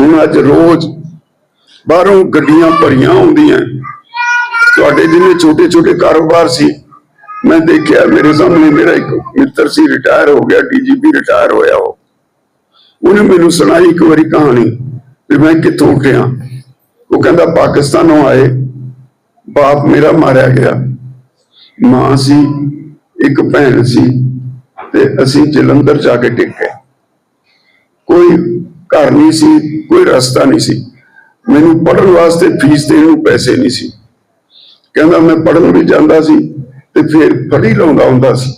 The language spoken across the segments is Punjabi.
ਹੁਣ ਅੱਜ ਰੋਜ਼ ਬਾਹਰੋਂ ਗੱਡੀਆਂ ਭਰੀਆਂ ਹੁੰਦੀਆਂ। ਤੁਹਾਡੇ ਜਿੰਨੇ ਛੋਟੇ ਛੋਟੇ ਕਾਰੋਬਾਰ ਸੀ, ਮੈਂ ਦੇਖਿਆ ਮੇਰੇ ਸਾਹਮਣੇ ਮੇਰਾ ਇੱਕ ਮਿੱਤਰ ਸੀ, ਰਿਟਾਇਰ ਹੋ ਗਿਆ, ਡੀਜੀਪੀ ਰਿਟਾਇਰ ਹੋਇਆ ਉਹ। ਉਹਨੇ ਮੈਨੂੰ ਸੁਣਾਈ ਇੱਕ ਵਾਰੀ ਕਹਾਣੀ ਵੀ ਮੈਂ ਕਿੱਥੋਂ ਉੱਠਿਆ। ਉਹ ਕਹਿੰਦਾ, ਪਾਕਿਸਤਾਨੋਂ ਆਏ, ਬਾਪ ਮੇਰਾ ਮਾਰਿਆ ਗਿਆ। ਮਾਂ ਸੀ, ਇੱਕ ਭੈਣ ਸੀ ਤੇ ਅਸੀਂ ਜਲੰਧਰ ਜਾ ਕੇ ਟਿਕ ਗਏ। ਕੋਈ ਘਰ ਨਹੀਂ ਸੀ, ਕੋਈ ਰਸਤਾ ਨਹੀਂ ਸੀ। ਮੈਨੂੰ ਪੜਨ ਵਾਸਤੇ ਫੀਸ ਦੇਣ ਨੂੰ ਪੈਸੇ ਨਹੀਂ ਸੀ। ਕਹਿੰਦਾ, ਮੈਂ ਪੜਨ ਵੀ ਜਾਂਦਾ ਸੀ ਤੇ ਫਿਰ ਫੜੀ ਲਾਉਂਦਾ ਹੁੰਦਾ ਸੀ।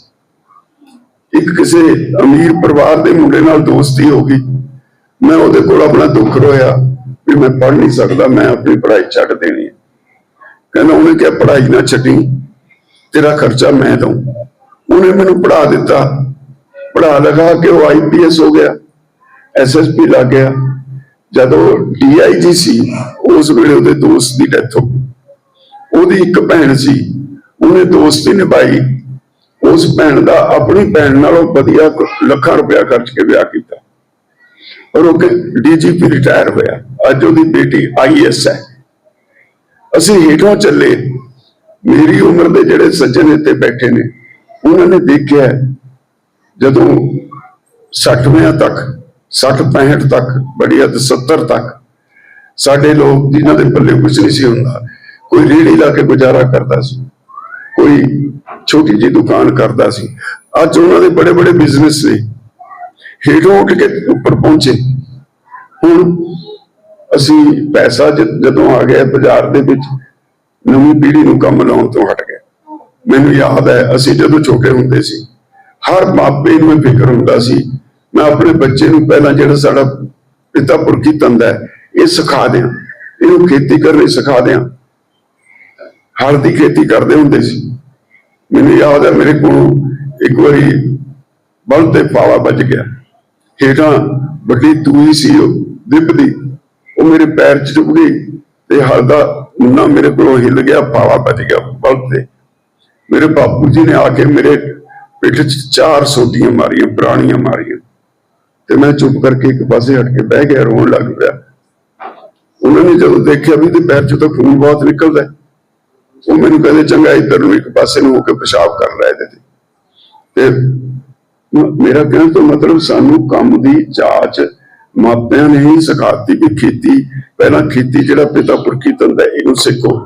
ਇੱਕ ਕਿਸੇ ਅਮੀਰ ਪਰਿਵਾਰ ਦੇ ਮੁੰਡੇ ਨਾਲ ਦੋਸਤੀ ਹੋ ਗਈ। ਮੈਂ ਉਹਦੇ ਕੋਲ ਆਪਣਾ ਦੁੱਖ ਰੋਇਆ ਵੀ ਮੈਂ ਪੜ ਨਹੀਂ ਸਕਦਾ, ਮੈਂ ਆਪਣੀ ਪੜ੍ਹਾਈ ਛੱਡ ਦੇਣੀ ਹੈ। ਕਹਿੰਦਾ, ਉਹਨੇ ਕਿਹਾ, ਪੜ੍ਹਾਈ ਨਾ ਛੱਡੀ, ਤੇਰਾ ਖਰਚਾ ਮੈਂ ਦਊਂ। ਉਹਨੇ ਮੈਨੂੰ ਪੜ੍ਹਾ ਦਿੱਤਾ। ਪੜ੍ਹਾ ਲਗਾ ਕੇ ਉਹ ਆਈਪੀਐਸ ਹੋ ਗਿਆ। ਐਸਐਸਪੀ ਲੱਗ ਗਿਆ। ਜਦੋਂ ਡੀਆਈਜੀ ਸੀ, ਉਸ ਵੇਲੇ ਉਹਦੇ ਦੋਸਤ ਦੀ ਡੈਥ ਹੋ ਗਈ। ਉਹਦੀ ਇੱਕ ਭੈਣ ਸੀ, ਉਹਨੇ ਦੋਸਤੀ ਨਿਭਾਈ। ਉਸ ਭੈਣ ਦਾ ਆਪਣੀ ਭੈਣ ਨਾਲੋਂ ਵਧੀਆ ਲੱਖਾਂ ਰੁਪਇਆ ਖਰਚ ਕੇ ਵਿਆਹ ਕੀਤਾ। ਔਰ ਉਹ ਡੀਜੀਪੀ ਰਿਟਾਇਰ ਹੋਇਆ। ਅੱਜ ਉਹਦੀ ਬੇਟੀ ਆਈਐਸ ਹੈ। ਅਸੀਂ ਹੇਠੋਂ ਚੱਲੇ। ਮੇਰੀ ਉਮਰ ਦੇ ਜਿਹੜੇ ਸੱਜਣ ਇੱਥੇ ਬੈਠੇ ਨੇ, ਉਹਨਾਂ ਨੇ ਦੇਖਿਆ, ਜਦੋਂ 60ਵਿਆਂ ਤੱਕ 60 65 ਤੱਕ ਬੜੀ ਹੱਦ 70 ਤੱਕ। ਸਾਡੇ ਲੋਕ ਜਿਨ੍ਹਾਂ ਦੇ ਪੱਲੇ ਕੁਝ ਨਹੀਂ ਸੀ ਹੁੰਦਾ, ਕੋਈ ਰੇੜੀ ਲਾ ਕੇ ਗੁਜ਼ਾਰਾ ਕਰਦਾ ਸੀ, ਕੋਈ ਛੋਟੀ ਜਿਹੀ ਦੁਕਾਨ ਕਰਦਾ ਸੀ। ਅੱਜ ਉਹਨਾਂ ਦੇ ਬੜੇ ਬੜੇ ਬਿਜ਼ਨਸ ਨੇ। ਹੇਠੋਂ ਉੱਠ ਕੇ ਉੱਪਰ ਪਹੁੰਚੇ। ਹੁਣ ਅਸੀਂ ਪੈਸਾ ਜਦੋਂ ਆ ਗਿਆ ਬਾਜ਼ਾਰ ਦੇ ਵਿੱਚ, ਨਵੀਂ ਪੀੜ੍ਹੀ ਨੂੰ ਕੰਮ ਲਾਉਣ ਤੋਂ ਹਟ ਗਏ। ਮੈਨੂੰ ਯਾਦ ਹੈ, ਅਸੀਂ ਜਦੋਂ ਛੋਟੇ ਹੁੰਦੇ ਸੀ, ਹਰ ਮਾਪੇ ਨੂੰ ਫਿਕਰ ਹੁੰਦਾ ਸੀ ਮੈਂ ਆਪਣੇ ਬੱਚੇ ਨੂੰ ਪਹਿਲਾਂ ਜਿਹੜਾ ਸਾਡਾ ਪਿਤਾ ਪੁਰਖੀ ਤੰਦਾ ਇਹ ਸਿਖਾ ਦਿਆਂ। ਇਹਨੂੰ ਖੇਤੀ ਕਰਨੀ ਸਿਖਾ ਦਿਆਂ। ਹਲ ਦੀ ਖੇਤੀ ਕਰਦੇ ਹੁੰਦੇ ਸੀ। ਮੈਨੂੰ ਯਾਦ ਹੈ ਮੇਰੇ ਕੋਲ ਇੱਕ ਵਾਰੀ ਬਲ ਤੇ ਪਾਵਾ ਵੱਜ ਗਿਆ। ਹੇਠਾਂ ਵੱਡੀ ਤੂਈ ਸੀ ਉਹ, ਦਿਬ ਦੀ। ਉਹ ਮੇਰੇ ਪੈਰ 'ਚ ਚੁੱਭ ਗਈ ਤੇ ਹਲ ਦਾ ਮੁੰਨਾ ਮੇਰੇ ਕੋਲੋਂ ਹਿੱਲ ਗਿਆ, ਪਾਵਾ ਵੱਜ ਗਿਆ ਬਲਦ ਤੇ। ਮੇਰੇ ਬਾਪੂ ਜੀ ਨੇ ਆ ਕੇ ਮੇਰੇ ਪਿੱਠ 'ਚ ਚਾਰ ਸੋਟੀਆਂ ਮਾਰੀਆਂ, ਪੁਰਾਣੀਆਂ ਮਾਰੀਆਂ। ਤੇ ਮੈਂ ਚੁੱਪ ਕਰਕੇ ਇੱਕ ਪਾਸੇ ਹਟ ਕੇ ਬਹਿ ਗਿਆ, ਰੋਣ ਲੱਗ ਪਿਆ। ਉਹਨਾਂ ਨੇ ਜਦੋਂ ਦੇਖਿਆ ਵੀ ਤੇ ਪੈਰ 'ਚੋਂ ਤਾਂ ਖੂਨ ਬਹੁਤ ਨਿਕਲਦਾ ਉਹ ਮੈਨੂੰ ਕਹਿੰਦੇ, ਚੰਗਾ, ਇੱਧਰ ਨੂੰ ਇੱਕ ਪਾਸੇ ਨੂੰ ਹੋ ਕੇ ਪਿਸ਼ਾਬ ਕਰ ਲੈ ਇਹਦੇ ਤੇ। ਮੇਰਾ ਕਹਿਣ ਤੋਂ ਮਤਲਬ ਸਾਨੂੰ ਕੰਮ ਦੀ ਜਾਂਚ ਮਾਪਿਆਂ ਨੇ ਹੀ ਸਿਖਾਤੀ ਕਿ ਖੇਤੀ, ਪਹਿਲਾਂ ਖੇਤੀ ਜਿਹੜਾ ਪਿਤਾ ਪੁਰਖੀ ਤੰਦਾ ਇਹਨੂੰ ਸਿੱਖੋ।